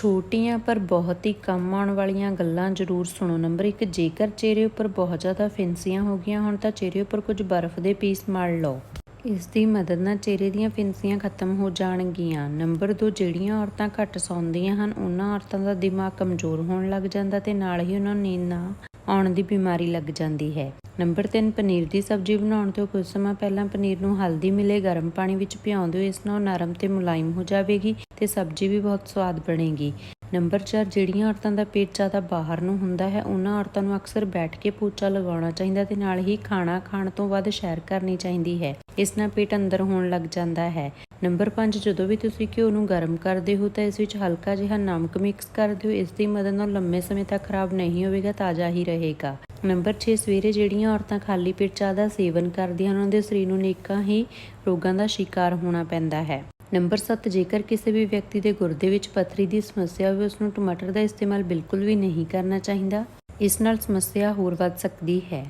ਛੋਟੀਆਂ ਪਰ ਬਹੁਤ ਹੀ ਕੰਮ ਆਉਣ ਵਾਲੀਆਂ ਗੱਲਾਂ ਜ਼ਰੂਰ ਸੁਣੋ। ਨੰਬਰ 1 ਜੇਕਰ ਚਿਹਰੇ ਉੱਪਰ ਬਹੁਤ ਜ਼ਿਆਦਾ ਫਿੰਸੀਆਂ ਹੋ ਗਈਆਂ ਹੁਣ ਤਾਂ ਚਿਹਰੇ ਉੱਪਰ ਕੁਝ ਬਰਫ਼ ਦੇ ਪੀਸ ਮਲ ਲਓ। ਇਸ ਦੀ ਮਦਦ ਨਾਲ ਚਿਹਰੇ ਦੀਆਂ ਫਿੰਸੀਆਂ ਖਤਮ ਹੋ ਜਾਣਗੀਆਂ। ਨੰਬਰ 2 ਜਿਹੜੀਆਂ ਔਰਤਾਂ ਘੱਟ ਸੌਂਦੀਆਂ ਹਨ, ਉਹਨਾਂ ਔਰਤਾਂ ਦਾ ਦਿਮਾਗ ਕਮਜ਼ੋਰ ਹੋਣ ਲੱਗ ਜਾਂਦਾ ਤੇ ਨਾਲ ਹੀ ਉਹਨਾਂ ਨੂੰ ਨੀਂਦ ਨਾ ਆਉਣ ਦੀ ਬਿਮਾਰੀ ਲੱਗ ਜਾਂਦੀ ਹੈ। ਨੰਬਰ 3 ਪਨੀਰ ਦੀ ਸਬਜ਼ੀ ਬਣਾਉਣ ਤੋਂ ਕੁਝ ਸਮਾਂ ਪਹਿਲਾਂ ਪਨੀਰ ਨੂੰ ਹਲਦੀ ਮਿਲੇ, ਗਰਮ ਪਾਣੀ ਵਿੱਚ ਭਿਉਂ ਦਿਓ ਇਸ ਨਾਲ ਨਰਮ ਤੇ ਮੁਲਾਇਮ ਹੋ ਜਾਵੇਗੀ ਤੇ ਸਬਜ਼ੀ ਵੀ ਬਹੁਤ ਸਵਾਦ ਬਣੇਗੀ। ਨੰਬਰ 4 ਜਿਹੜੀਆਂ ਔਰਤਾਂ ਦਾ ਪੇਟ ਜ਼ਿਆਦਾ ਬਾਹਰ ਨੂੰ ਹੁੰਦਾ ਹੈ, ਉਹਨਾਂ ਔਰਤਾਂ ਨੂੰ ਅਕਸਰ ਬੈਠ ਕੇ ਪੋਚਾ ਲਗਾਉਣਾ ਚਾਹੀਦਾ ਤੇ ਨਾਲ ਹੀ ਖਾਣਾ ਖਾਣ ਤੋਂ ਵੱਧ ਸੈਰ ਕਰਨੀ ਚਾਹੀਦੀ ਹੈ। ਇਸ ਨਾਲ ਪੇਟ ਅੰਦਰ ਹੋਣ ਲੱਗ ਜਾਂਦਾ ਹੈ। ਨੰਬਰ 5 ਜਦੋਂ ਵੀ ਤੁਸੀਂ ਘਿਓ ਨੂੰ ਗਰਮ ਕਰਦੇ ਹੋ ਤਾਂ ਇਸ ਵਿੱਚ ਹਲਕਾ ਜਿਹਾ ਨਮਕ ਮਿਕਸ ਕਰ ਦਿਓ। ਇਸ ਦੀ ਮਦਦ ਨਾਲ ਲੰਮੇ ਸਮੇਂ ਤੱਕ ਖਰਾਬ ਨਹੀਂ ਹੋਵੇਗਾ, ਤਾਜ਼ਾ ਹੀ ਰਹੇਗਾ। ਨੰਬਰ 6 ਸਵੇਰੇ ਜਿਹੜੀਆਂ ਔਰਤਾਂ ਖਾਲੀ ਪੇਟ ਚਾਹ ਦਾ ਸੇਵਨ ਕਰਦੀਆਂ ਹਨ, ਉਹਨਾਂ ਦੇ ਸਰੀਰ ਨੂੰ ਨੇਕਾਂ ਹੀ ਰੋਗਾਂ ਦਾ ਸ਼ਿਕਾਰ ਹੋਣਾ ਪੈਂਦਾ ਹੈ। ਨੰਬਰ 7 ਜੇਕਰ ਕਿਸੇ ਵੀ ਵਿਅਕਤੀ ਦੇ ਗੁਰਦੇ ਵਿੱਚ ਪੱਥਰੀ ਦੀ ਸਮੱਸਿਆ ਹੋਵੇ, ਉਸ ਨੂੰ ਟਮਾਟਰ ਦਾ ਇਸਤੇਮਾਲ ਬਿਲਕੁਲ ਵੀ ਨਹੀਂ ਕਰਨਾ ਚਾਹੀਦਾ। ਇਸ ਨਾਲ ਸਮੱਸਿਆ ਹੋਰ ਵੱਧ ਸਕਦੀ ਹੈ।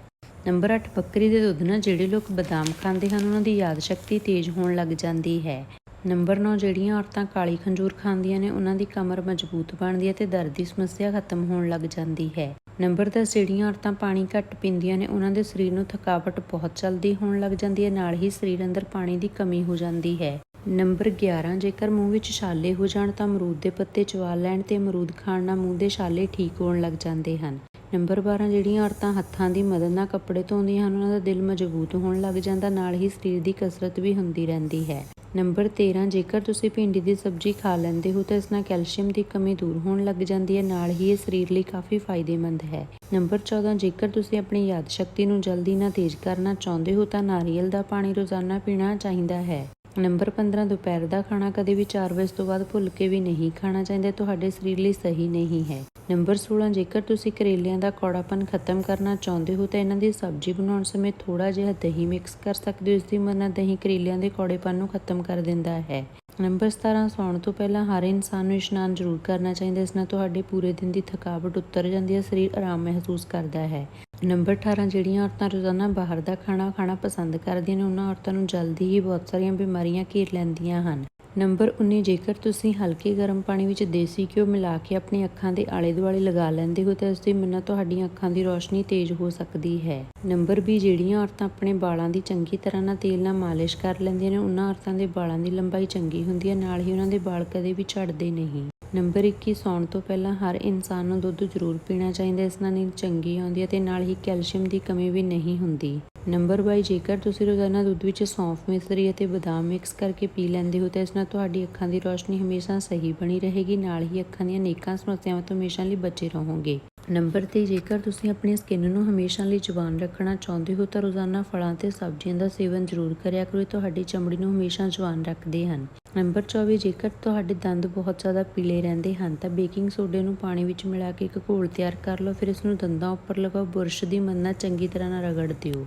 ਨੰਬਰ 8 ਬੱਕਰੀ ਦੇ ਦੁੱਧ ਨਾਲ ਜਿਹੜੇ ਲੋਕ ਬਦਾਮ ਖਾਂਦੇ ਹਨ, ਉਹਨਾਂ ਦੀ ਯਾਦ ਸ਼ਕਤੀ ਤੇਜ਼ ਹੋਣ ਲੱਗ ਜਾਂਦੀ ਹੈ। ਨੰਬਰ 9 ਜਿਹੜੀਆਂ ਔਰਤਾਂ ਕਾਲੀ ਖੰਜੂਰ ਖਾਂਦੀਆਂ ਨੇ, ਉਹਨਾਂ ਦੀ ਕਮਰ ਮਜ਼ਬੂਤ ਬਣਦੀ ਹੈ ਤੇ ਦਰਦ ਦੀ ਸਮੱਸਿਆ ਖਤਮ ਹੋਣ ਲੱਗ ਜਾਂਦੀ ਹੈ। ਨੰਬਰ 10 ਜਿਹੜੀਆਂ ਔਰਤਾਂ ਪਾਣੀ ਘੱਟ ਪੀਂਦੀਆਂ ਨੇ, ਉਹਨਾਂ ਦੇ ਸਰੀਰ ਨੂੰ ਥਕਾਵਟ ਬਹੁਤ ਜਲਦੀ ਹੋਣ ਲੱਗ ਜਾਂਦੀ ਹੈ, ਨਾਲ ਹੀ ਸਰੀਰ ਅੰਦਰ ਪਾਣੀ ਦੀ ਕਮੀ ਹੋ ਜਾਂਦੀ ਹੈ। ਨੰਬਰ 11 ਜੇਕਰ ਮੂੰਹ ਵਿੱਚ ਛਾਲੇ ਹੋ ਜਾਣ ਤਾਂ ਅਮਰੂਦ ਦੇ ਪੱਤੇ ਚਵਾ ਲੈਣ ਤੇ ਅਮਰੂਦ ਖਾਣ ਨਾਲ ਮੂੰਹ ਦੇ ਛਾਲੇ ਠੀਕ ਹੋਣ ਲੱਗ ਜਾਂਦੇ ਹਨ। ਨੰਬਰ 12 ਜਿਹੜੀਆਂ ਔਰਤਾਂ ਹੱਥਾਂ ਦੀ ਮਦਦ ਨਾਲ ਕੱਪੜੇ ਧੋਂਦੀਆਂ ਹਨ, ਉਹਨਾਂ ਦਾ ਦਿਲ ਮਜ਼ਬੂਤ ਹੋਣ ਲੱਗ ਜਾਂਦਾ, ਨਾਲ ਹੀ ਸਰੀਰ ਦੀ ਕਸਰਤ ਵੀ ਹੁੰਦੀ ਰਹਿੰਦੀ ਹੈ। ਨੰਬਰ 13 ਜੇਕਰ ਤੁਸੀਂ ਭਿੰਡੀ ਦੀ ਸਬਜ਼ੀ ਖਾ ਲੈਂਦੇ ਹੋ ਤਾਂ ਇਸ ਨਾਲ ਕੈਲਸ਼ੀਅਮ ਦੀ ਕਮੀ ਦੂਰ ਹੋਣ ਲੱਗ ਜਾਂਦੀ ਹੈ, ਨਾਲ ਹੀ ਇਹ ਸਰੀਰ ਲਈ ਕਾਫੀ ਫਾਇਦੇਮੰਦ ਹੈ। ਨੰਬਰ 14 ਜੇਕਰ ਤੁਸੀਂ ਆਪਣੀ ਯਾਦ ਸ਼ਕਤੀ ਨੂੰ ਜਲਦੀ ਨਾਲ ਤੇਜ਼ ਕਰਨਾ ਚਾਹੁੰਦੇ ਹੋ ਤਾਂ ਨਾਰੀਅਲ ਦਾ ਪਾਣੀ ਰੋਜ਼ਾਨਾ ਪੀਣਾ ਚਾਹੀਦਾ ਹੈ। ਨੰਬਰ 15 ਦੁਪਹਿਰ ਦਾ ਖਾਣਾ ਕਦੇ ਵੀ 4 ਵਜੇ ਤੋਂ ਬਾਅਦ ਭੁੱਲ ਕੇ ਵੀ ਨਹੀਂ ਖਾਣਾ ਚਾਹੀਦਾ, ਤੁਹਾਡੇ ਸਰੀਰ ਲਈ ਸਹੀ ਨਹੀਂ ਹੈ। ਨੰਬਰ 16 ਜੇਕਰ ਤੁਸੀਂ ਕਰੇਲਿਆਂ ਦਾ ਕੌੜਾਪਨ ਖਤਮ ਕਰਨਾ ਚਾਹੁੰਦੇ ਹੋ, ਤਾਂ ਇਹਨਾਂ ਦੀ ਸਬਜ਼ੀ ਬਣਾਉਣ ਸਮੇਂ ਥੋੜਾ ਜਿਹਾ ਦਹੀਂ ਮਿਕਸ ਕਰ ਸਕਦੇ ਹੋ, ਇਸ ਦੀ ਮਦਦ ਦਹੀਂ ਕਰੇਲਿਆਂ ਦੇ ਕੌੜੇਪਨ ਨੂੰ ਖਤਮ ਕਰ ਦਿੰਦਾ ਹੈ। ਨੰਬਰ 17 ਸੌਣ ਤੋਂ ਪਹਿਲਾਂ ਹਰ ਇਨਸਾਨ ਨੂੰ ਇਸ਼ਨਾਨ ਜ਼ਰੂਰ ਕਰਨਾ ਚਾਹੀਦਾ, ਇਸ ਨਾਲ ਤੁਹਾਡੇ ਪੂਰੇ ਦਿਨ ਦੀ ਥਕਾਵਟ ਉਤਰ ਜਾਂਦੀ ਹੈ, ਸਰੀਰ ਆਰਾਮ ਮਹਿਸੂਸ ਕਰਦਾ ਹੈ। ਨੰਬਰ 18 ਜਿਹੜੀਆਂ ਔਰਤਾਂ ਰੋਜ਼ਾਨਾ ਬਾਹਰ ਦਾ ਖਾਣਾ ਖਾਣਾ ਪਸੰਦ ਕਰਦੀਆਂ ਨੇ, ਉਹਨਾਂ ਔਰਤਾਂ ਨੂੰ ਜਲਦੀ ਹੀ ਬਹੁਤ ਸਾਰੀਆਂ ਬਿਮਾਰੀਆਂ ਘੇਰ ਲੈਂਦੀਆਂ ਹਨ। ਨੰਬਰ 19 ਜੇਕਰ ਤੁਸੀਂ ਹਲਕੇ ਗਰਮ ਪਾਣੀ ਵਿੱਚ ਦੇਸੀ ਘਿਓ ਮਿਲਾ ਕੇ ਆਪਣੀ ਅੱਖਾਂ ਦੇ ਆਲੇ ਦੁਆਲੇ ਲਗਾ ਲੈਂਦੇ ਹੋ, ਤਾਂ ਇਸ ਦੀ ਮਦਦ ਤੁਹਾਡੀਆਂ ਅੱਖਾਂ ਦੀ ਰੋਸ਼ਨੀ ਤੇਜ਼ ਹੋ ਸਕਦੀ ਹੈ। ਨੰਬਰ 20 ਜਿਹੜੀਆਂ ਔਰਤਾਂ ਆਪਣੇ ਵਾਲਾਂ ਦੀ ਚੰਗੀ ਤਰ੍ਹਾਂ ਨਾਲ ਤੇਲ ਨਾਲ ਮਾਲਿਸ਼ ਕਰ ਲੈਂਦੀਆਂ ਨੇ, ਉਹਨਾਂ ਔਰਤਾਂ ਦੇ ਵਾਲਾਂ ਦੀ ਲੰਬਾਈ ਚੰਗੀ ਹੁੰਦੀ ਹੈ, ਨਾਲ ਹੀ ਉਹਨਾਂ ਦੇ ਵਾਲ ਕਦੇ ਵੀ ਝੜਦੇ ਨਹੀਂ। ਨੰਬਰ 21 ਸੌਣ ਤੋਂ ਪਹਿਲਾਂ ਹਰ ਇਨਸਾਨ ਨੂੰ ਦੁੱਧ ਜ਼ਰੂਰ ਪੀਣਾ ਚਾਹੀਦਾ ਇਸ ਨਾਲ ਨੀਂਦ ਚੰਗੀ ਆਉਂਦੀ ਹੈ ਤੇ ਨਾਲ ਹੀ ਕੈਲਸ਼ੀਅਮ ਦੀ ਕਮੀ ਵੀ ਨਹੀਂ ਹੁੰਦੀ। ਨੰਬਰ 22 ਜੇਕਰ ਤੁਸੀਂ ਰੋਜ਼ਾਨਾ ਦੁੱਧ ਵਿੱਚ ਸੌਂਫ ਮਿਸਰੀ ਅਤੇ ਬਦਾਮ ਮਿਕਸ ਕਰਕੇ ਪੀ ਲੈਂਦੇ ਹੋ, ਤਾਂ ਇਸ ਨਾਲ ਤੁਹਾਡੀ ਅੱਖਾਂ ਦੀ ਰੋਸ਼ਨੀ ਹਮੇਸ਼ਾ ਸਹੀ ਬਣੀ ਰਹੇਗੀ। ਨਾਲ ਹੀ ਅੱਖਾਂ ਦੀਆਂ ਅਨੇਕਾਂ ਸਮੱਸਿਆਵਾਂ ਤੋਂ ਹਮੇਸ਼ਾ ਲਈ ਬਚੇ ਰਹੋਗੇ। ਨੰਬਰ 3 ਜੇਕਰ ਤੁਸੀਂ ਆਪਣੀ ਸਕਿਨ ਨੂੰ ਹਮੇਸ਼ਾ ਲਈ ਜਵਾਨ ਰੱਖਣਾ ਚਾਹੁੰਦੇ ਹੋ, ਤਾਂ ਰੋਜ਼ਾਨਾ ਫਲਾਂ ਤੇ ਸਬਜ਼ੀਆਂ ਦਾ ਸੇਵਨ ਜ਼ਰੂਰ ਕਰਿਆ ਕਰੋ। ਇਹ ਤੁਹਾਡੀ ਚਮੜੀ ਨੂੰ ਹਮੇਸ਼ਾ ਜਵਾਨ ਰੱਖਦੇ ਹਨ। ਨੰਬਰ 24 ਜੇਕਰ ਤੁਹਾਡੇ ਦੰਦ ਬਹੁਤ ਜ਼ਿਆਦਾ ਪੀਲੇ ਰਹਿੰਦੇ ਹਨ, ਤਾਂ ਬੇਕਿੰਗ ਸੋਡੇ ਨੂੰ ਪਾਣੀ ਵਿੱਚ ਮਿਲਾ ਕੇ ਇੱਕ ਘੋਲ ਤਿਆਰ ਕਰ ਲਓ। ਫਿਰ ਇਸ ਨੂੰ ਦੰਦਾਂ ਉੱਪਰ ਲਗਾਓ। ਬੁਰਸ਼ ਦੀ ਮੰਨਾ ਚੰਗੀ ਤਰ੍ਹਾਂ ਨਾਲ ਰਗੜ ਦਿਓ।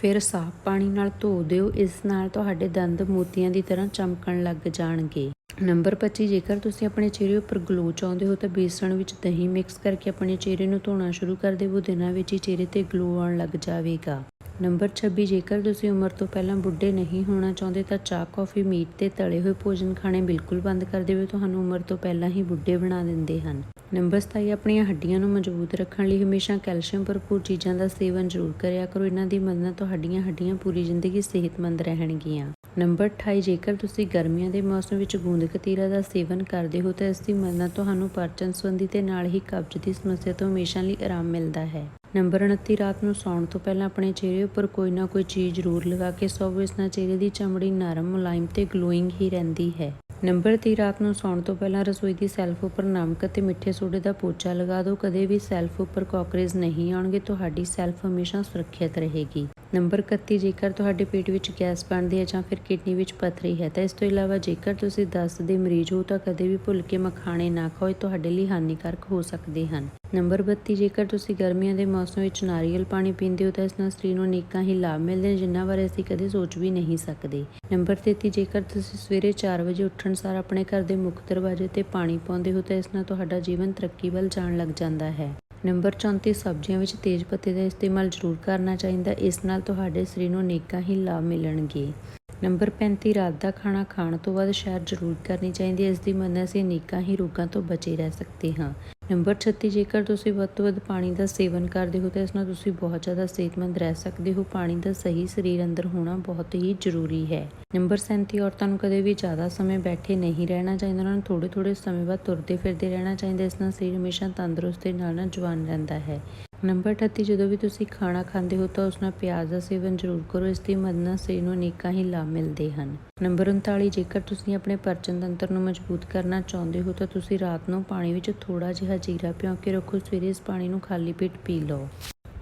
ਫਿਰ ਸਾਫ਼ ਪਾਣੀ ਨਾਲ ਧੋ ਦਿਓ। ਇਸ ਨਾਲ ਤੁਹਾਡੇ ਦੰਦ ਮੋਤੀਆਂ ਦੀ ਤਰ੍ਹਾਂ ਚਮਕਣ ਲੱਗ ਜਾਣਗੇ। ਨੰਬਰ 25 ਜੇਕਰ ਤੁਸੀਂ ਆਪਣੇ ਚਿਹਰੇ ਉੱਪਰ ਗਲੋ ਚਾਹੁੰਦੇ ਹੋ, ਤਾਂ ਬੇਸਣ ਵਿੱਚ ਦਹੀਂ ਮਿਕਸ ਕਰਕੇ ਆਪਣੇ ਚਿਹਰੇ ਨੂੰ ਧੋਣਾ ਸ਼ੁਰੂ ਕਰ ਦਿਓ। ਦਿਨਾਂ ਵਿੱਚ ਹੀ ਚਿਹਰੇ ਤੇ ਗਲੋ ਆਉਣ ਲੱਗ ਜਾਵੇਗਾ। ਨੰਬਰ 26 ਜੇਕਰ ਤੁਸੀਂ ਉਮਰ ਤੋਂ ਪਹਿਲਾਂ ਬੁੱਢੇ ਨਹੀਂ ਹੋਣਾ ਚਾਹੁੰਦੇ, ਤਾਂ ਚਾਹ, ਕੌਫੀ, ਮੀਟ ਤੇ ਤਲੇ ਹੋਏ ਭੋਜਨ ਖਾਣੇ ਬਿਲਕੁਲ ਬੰਦ ਕਰ ਦੇਵੇ, ਤੁਹਾਨੂੰ ਉਮਰ ਤੋਂ ਪਹਿਲਾਂ ਹੀ ਬੁੱਢੇ ਬਣਾ ਦਿੰਦੇ ਹਨ। ਨੰਬਰ 27 ਆਪਣੀਆਂ ਹੱਡੀਆਂ ਨੂੰ ਮਜ਼ਬੂਤ ਰੱਖਣ ਲਈ ਹਮੇਸ਼ਾ ਕੈਲਸ਼ੀਅਮ ਭਰਪੂਰ ਚੀਜ਼ਾਂ ਦਾ ਸੇਵਨ ਜ਼ਰੂਰ ਕਰਿਆ ਕਰੋ। ਇਹਨਾਂ ਦੀ ਮਦਦ ਨਾਲ ਤੁਹਾਡੀਆਂ ਹੱਡੀਆਂ ਪੂਰੀ ਜ਼ਿੰਦਗੀ ਸਿਹਤਮੰਦ ਰਹਿਣਗੀਆਂ। ਨੰਬਰ 28 ਜੇਕਰ ਤੁਸੀਂ ਗਰਮੀਆਂ ਦੇ ਮੌਸਮ ਵਿੱਚ ਗੂੰਦ ਕਤੀਰਾ ਦਾ ਸੇਵਨ ਕਰਦੇ ਹੋ, ਤਾਂ ਇਸ ਦੀ ਮਦਦ ਨਾਲ ਤੁਹਾਨੂੰ ਪਾਚਨ ਸੰਬੰਧੀ ਤੇ ਨਾਲ ਹੀ ਕਬਜ਼ ਦੀ ਸਮੱਸਿਆ ਤੋਂ ਹਮੇਸ਼ਾ ਲਈ ਆਰਾਮ ਮਿਲਦਾ ਹੈ। ਨੰਬਰ 29 ਰਾਤ ਨੂੰ ਸੌਣ ਤੋਂ ਪਹਿਲਾਂ ਆਪਣੇ ਚਿਹਰੇ ਉੱਪਰ ਕੋਈ ਨਾ ਕੋਈ ਚੀਜ਼ ਜ਼ਰੂਰ ਲਗਾ ਕੇ ਸੌਵੋ। ਇਸ ਨਾਲ ਚਿਹਰੇ ਦੀ ਚਮੜੀ ਨਰਮ, ਮੁਲਾਇਮ ਤੇ ਗਲੋਇੰਗ ਹੀ ਰਹਿੰਦੀ ਹੈ। ਨੰਬਰ 30 ਰਾਤ ਨੂੰ ਸੌਣ ਤੋਂ ਪਹਿਲਾਂ ਰਸੋਈ ਦੀ ਸੈਲਫ ਉੱਪਰ ਨਮਕ ਅਤੇ ਮਿੱਠੇ ਸੋਡੇ ਦਾ ਪੋਚਾ ਲਗਾ ਦਿਓ। ਕਦੇ ਵੀ ਸੈਲਫ ਉੱਪਰ ਕਾਕਰੇਜ ਨਹੀਂ ਆਉਣਗੇ, ਤੁਹਾਡੀ ਸੈਲਫ ਹਮੇਸ਼ਾ ਸੁਰੱਖਿਅਤ ਰਹੇਗੀ। ਨੰਬਰ 31 ਜੇਕਰ ਤੁਹਾਡੇ ਪੇਟ ਵਿੱਚ ਗੈਸ ਬਣਦੀ ਹੈ ਜਾਂ ਫਿਰ ਕਿਡਨੀ ਵਿੱਚ ਪਥਰੀ ਹੈ, ਤਾਂ ਇਸ ਤੋਂ ਇਲਾਵਾ ਜੇਕਰ ਤੁਸੀਂ ਦਸਤ ਦੇ ਮਰੀਜ਼ ਹੋ ਤਾਂ ਕਦੇ ਵੀ ਭੁੱਲ ਕੇ ਮਖਾਣੇ ਨਾ ਖਾਓ, ਇਹ ਤੁਹਾਡੇ ਲਈ ਹਾਨੀਕਾਰਕ ਹੋ ਸਕਦੇ ਹਨ। ਨੰਬਰ 32 ਜੇਕਰ ਤੁਸੀਂ ਗਰਮੀਆਂ ਦੇ ਮੌਸਮ ਵਿੱਚ ਨਾਰੀਅਲ ਪਾਣੀ ਪੀਂਦੇ ਹੋ ਤਾਂ ਇਸ ਨਾਲ ਸਰੀਰ ਨੂੰ ਅਨੇਕਾਂ ਹੀ ਲਾਭ ਮਿਲਦੇ ਨੇ ਜਿਨ੍ਹਾਂ ਬਾਰੇ ਅਸੀਂ ਕਦੇ ਸੋਚ ਵੀ ਨਹੀਂ ਸਕਦੇ। ਨੰਬਰ 33 ਜੇਕਰ ਤੁਸੀਂ ਸਵੇਰੇ 4 ਵਜੇ ਉੱਠਣ ਸਾਰ ਆਪਣੇ ਘਰ ਦੇ ਮੁੱਖ ਦਰਵਾਜ਼ੇ ਤੇ ਪਾਣੀ ਪਾਉਂਦੇ ਹੋ ਤਾਂ ਇਸ ਨਾਲ ਤੁਹਾਡਾ ਜੀਵਨ ਤਰੱਕੀ ਵੱਲ ਜਾਣ ਲੱਗ ਜਾਂਦਾ ਹੈ। ਨੰਬਰ 34 ਸਬਜ਼ੀਆਂ ਵਿੱਚ ਤੇਜ਼ ਪੱਤੇ ਦਾ ਇਸਤੇਮਾਲ ਜ਼ਰੂਰ ਕਰਨਾ ਚਾਹੀਦਾ। ਇਸ ਨਾਲ ਤੁਹਾਡੇ ਸਰੀਰ ਨੂੰ ਅਨੇਕਾਂ ਹੀ ਲਾਭ ਮਿਲਣਗੇ। ਨੰਬਰ 35 ਰਾਤ ਦਾ ਖਾਣਾ ਖਾਣ ਤੋਂ ਬਾਅਦ ਸ਼ੈਰ ਜ਼ਰੂਰ ਕਰਨੀ ਚਾਹੀਦੀ ਹੈ। ਇਸ ਦੀ ਮਦਦ ਅਸੀਂ ਅਨੇਕਾਂ ਹੀ ਰੋਗਾਂ ਤੋਂ ਬਚੇ ਰਹਿ ਸਕਦੇ ਹਾਂ। ਨੰਬਰ 36 ਜੇਕਰ ਤੁਸੀਂ ਵੱਧ ਤੋਂ ਵੱਧ ਪਾਣੀ ਦਾ ਸੇਵਨ ਕਰਦੇ ਹੋ, ਤਾਂ ਇਸ ਨਾਲ ਤੁਸੀਂ ਬਹੁਤ ਜ਼ਿਆਦਾ ਸਿਹਤਮੰਦ ਰਹਿ ਸਕਦੇ ਹੋ। ਪਾਣੀ ਦਾ ਸਹੀ ਸਰੀਰ ਅੰਦਰ ਹੋਣਾ ਬਹੁਤ ਹੀ ਜ਼ਰੂਰੀ ਹੈ। ਨੰਬਰ 37 ਔਰਤਾਂ ਨੂੰ ਕਦੇ ਵੀ ਜ਼ਿਆਦਾ ਸਮੇਂ ਬੈਠੇ ਨਹੀਂ ਰਹਿਣਾ ਚਾਹੀਦਾ। ਉਹਨਾਂ ਨੂੰ ਥੋੜੇ ਥੋੜੇ ਸਮੇਂ ਬਾਅਦ ਤੁਰਦੇ ਫਿਰਦੇ ਰਹਿਣਾ ਚਾਹੀਦਾ। ਇਸ ਨਾਲ ਸਰੀਰ ਹਮੇਸ਼ਾ ਤੰਦਰੁਸਤ ਤੇ ਨਾਲ ਨਾਲ ਜਵਾਨ ਰਹਿੰਦਾ ਹੈ। ਨੰਬਰ 38 ਜਦੋਂ ਵੀ ਤੁਸੀਂ ਖਾਣਾ ਖਾਂਦੇ ਹੋ ਤਾਂ ਉਸ ਨਾਲ ਪਿਆਜ਼ ਦਾ ਸੇਵਨ ਜ਼ਰੂਰ ਕਰੋ, ਇਸ ਦੀ ਮਦਦ ਨਾਲ ਸਰੀਰ ਨੂੰ ਅਨੇਕਾਂ ਹੀ ਲਾਭ ਮਿਲਦੇ ਹਨ। ਨੰਬਰ 39 ਜੇਕਰ ਤੁਸੀਂ ਆਪਣੇ ਪਰਚਨ ਤੰਤਰ ਨੂੰ ਮਜ਼ਬੂਤ ਕਰਨਾ ਚਾਹੁੰਦੇ ਹੋ ਤਾਂ ਤੁਸੀਂ ਰਾਤ ਨੂੰ ਪਾਣੀ ਵਿੱਚ ਥੋੜਾ ਜਿਹਾ ਜੀਰਾ ਭਿਓ ਕੇ ਰੱਖੋ, ਸਵੇਰੇ ਇਸ ਪਾਣੀ ਨੂੰ ਖਾਲੀ ਪੇਟ ਪੀ ਲਓ।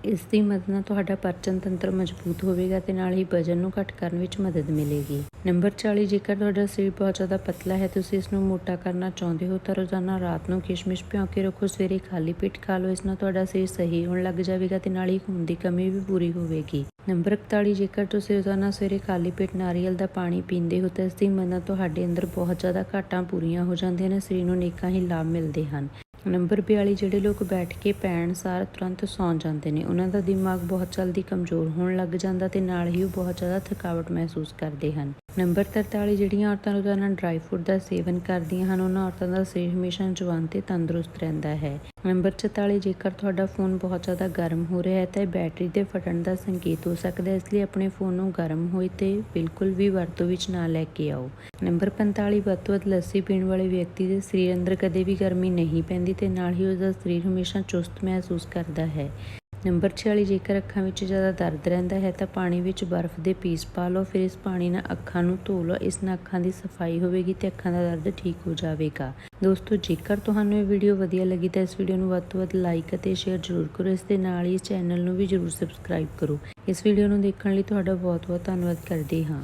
ਇਸ ਦੀ ਮਦਦ ਨਾਲ ਤੁਹਾਡਾ ਪਾਚਨ ਤੰਤਰ ਮਜ਼ਬੂਤ ਹੋਵੇਗਾ ਤੇ ਨਾਲ ਹੀ ਵਜਨ ਨੂੰ ਘੱਟ ਕਰਨ ਵਿੱਚ ਮਦਦ ਮਿਲੇਗੀ। ਨੰਬਰ 40 ਜੇਕਰ ਤੁਹਾਡਾ ਸਰੀਰ ਬਹੁਤ ਜ਼ਿਆਦਾ ਪਤਲਾ ਹੈ, ਤੁਸੀਂ ਇਸ ਨੂੰ ਮੋਟਾ ਕਰਨਾ ਚਾਹੁੰਦੇ ਹੋ, ਤਾਂ ਰੋਜ਼ਾਨਾ ਰਾਤ ਨੂੰ ਕਿਸ਼ਮਿਸ਼ ਭਿਓ ਕੇ ਰੱਖੋ, ਸਵੇਰੇ ਖਾਲੀ ਪੇਟ ਖਾ ਲਓ, ਇਸ ਨਾਲ ਤੁਹਾਡਾ ਸਰੀਰ ਸਹੀ ਹੋਣ ਲੱਗ ਜਾਵੇਗਾ ਤੇ ਨਾਲ ਹੀ ਖੂਨ ਦੀ ਕਮੀ ਵੀ ਪੂਰੀ ਹੋਵੇਗੀ। ਨੰਬਰ 41 ਜੇਕਰ ਤੁਸੀਂ ਰੋਜ਼ਾਨਾ ਸਵੇਰੇ ਖਾਲੀ ਪੇਟ ਨਾਰੀਅਲ ਦਾ ਪਾਣੀ ਪੀਂਦੇ ਹੋ, ਤਾਂ ਇਸ ਦੀ ਮਦਦ ਤੁਹਾਡੇ ਅੰਦਰ ਬਹੁਤ ਜ਼ਿਆਦਾ ਘਾਟਾਂ ਪੂਰੀਆਂ ਹੋ ਜਾਂਦੀਆਂ ਨੇ, ਸਰੀਰ ਨੂੰ ਅਨੇਕਾਂ ਹੀ ਲਾਭ ਮਿਲਦੇ ਹਨ। ਨੰਬਰ 42 ਜਿਹੜੇ ਲੋਕ ਬੈਠ ਕੇ ਪੈਣ ਸਾਰ ਤੁਰੰਤ ਸੌਂ ਜਾਂਦੇ ਨੇ। ਉਹਨਾਂ ਦਾ ਦਿਮਾਗ ਬਹੁਤ ਜਲਦੀ ਕਮਜ਼ੋਰ ਹੋਣ ਲੱਗ ਜਾਂਦਾ ਤੇ ਨਾਲ ਹੀ ਉਹ ਬਹੁਤ ਜ਼ਿਆਦਾ ਥਕਾਵਟ ਮਹਿਸੂਸ ਕਰਦੇ ਹਨ। ਨੰਬਰ 43 ਜਿਹੜੀਆਂ ਔਰਤਾਂ ਰੋਜ਼ਾਨਾ ਡਰਾਈ ਫਰੂਟ ਦਾ ਸੇਵਨ ਕਰਦੀਆਂ ਹਨ, ਉਹਨਾਂ ਔਰਤਾਂ ਦਾ ਸਰੀਰ ਹਮੇਸ਼ਾ ਜਵਾਨ ਤੇ ਤੰਦਰੁਸਤ ਰਹਿੰਦਾ ਹੈ। ਨੰਬਰ 44 ਜੇਕਰ ਤੁਹਾਡਾ ਫੋਨ ਬਹੁਤ ਜ਼ਿਆਦਾ ਗਰਮ ਹੋ ਰਿਹਾ ਹੈ ਤਾਂ ਇਹ ਬੈਟਰੀ ਦੇ ਫਟਣ ਦਾ ਸੰਕੇਤ ਹੋ ਸਕਦਾ ਹੈ, ਇਸ ਲਈ ਆਪਣੇ ਫੋਨ ਨੂੰ ਗਰਮ ਹੋਏ ਤੇ ਬਿਲਕੁਲ ਵੀ ਵਰਤੋਂ ਵਿੱਚ ਨਾ ਲੈ ਕੇ ਆਓ। ਨੰਬਰ 45 ਵੱਧ ਤੋਂ ਵੱਧ ਲੱਸੀ ਪੀਣ ਵਾਲੇ ਵਿਅਕਤੀ ਦੇ ਸਰੀਰ ਅੰਦਰ ਕਦੇ ਵੀ ਗਰਮੀ ਨਹੀਂ ਪੈਂਦੀ ਤੇ ਨਾਲ ਹੀ ਉਸ ਦਾ ਸਰੀਰ ਹਮੇਸ਼ਾ ਚੁਸਤ ਮਹਿਸੂਸ ਕਰਦਾ ਹੈ। ਨੰਬਰ 46 ਜੇਕਰ ਅੱਖਾਂ ਵਿੱਚ ਜ਼ਿਆਦਾ ਦਰਦ ਰਹਿੰਦਾ ਹੈ ਤਾਂ ਪਾਣੀ ਵਿੱਚ ਬਰਫ਼ ਦੇ ਪੀਸ ਪਾ ਲਓ, ਫਿਰ ਇਸ ਪਾਣੀ ਨਾਲ ਅੱਖਾਂ ਨੂੰ ਧੋ ਲਓ, ਇਸ ਨਾਲ ਅੱਖਾਂ ਦੀ ਸਫ਼ਾਈ ਹੋਵੇਗੀ ਤੇ ਅੱਖਾਂ ਦਾ ਦਰਦ ਠੀਕ ਹੋ ਜਾਵੇਗਾ। ਦੋਸਤੋ, ਜੇਕਰ ਤੁਹਾਨੂੰ ਇਹ ਵੀਡੀਓ ਵਧੀਆ ਲੱਗੀ ਤਾਂ ਇਸ ਵੀਡੀਓ ਨੂੰ ਵੱਧ ਤੋਂ ਵੱਧ ਲਾਈਕ ਅਤੇ ਸ਼ੇਅਰ ਜ਼ਰੂਰ ਕਰੋ, ਇਸ ਦੇ ਨਾਲ ਹੀ ਇਸ ਚੈਨਲ ਨੂੰ ਵੀ ਜ਼ਰੂਰ ਸਬਸਕ੍ਰਾਈਬ ਕਰੋ। ਇਸ ਵੀਡੀਓ ਨੂੰ ਦੇਖਣ ਲਈ ਤੁਹਾਡਾ ਬਹੁਤ ਬਹੁਤ ਧੰਨਵਾਦ ਕਰਦੇ ਹਾਂ।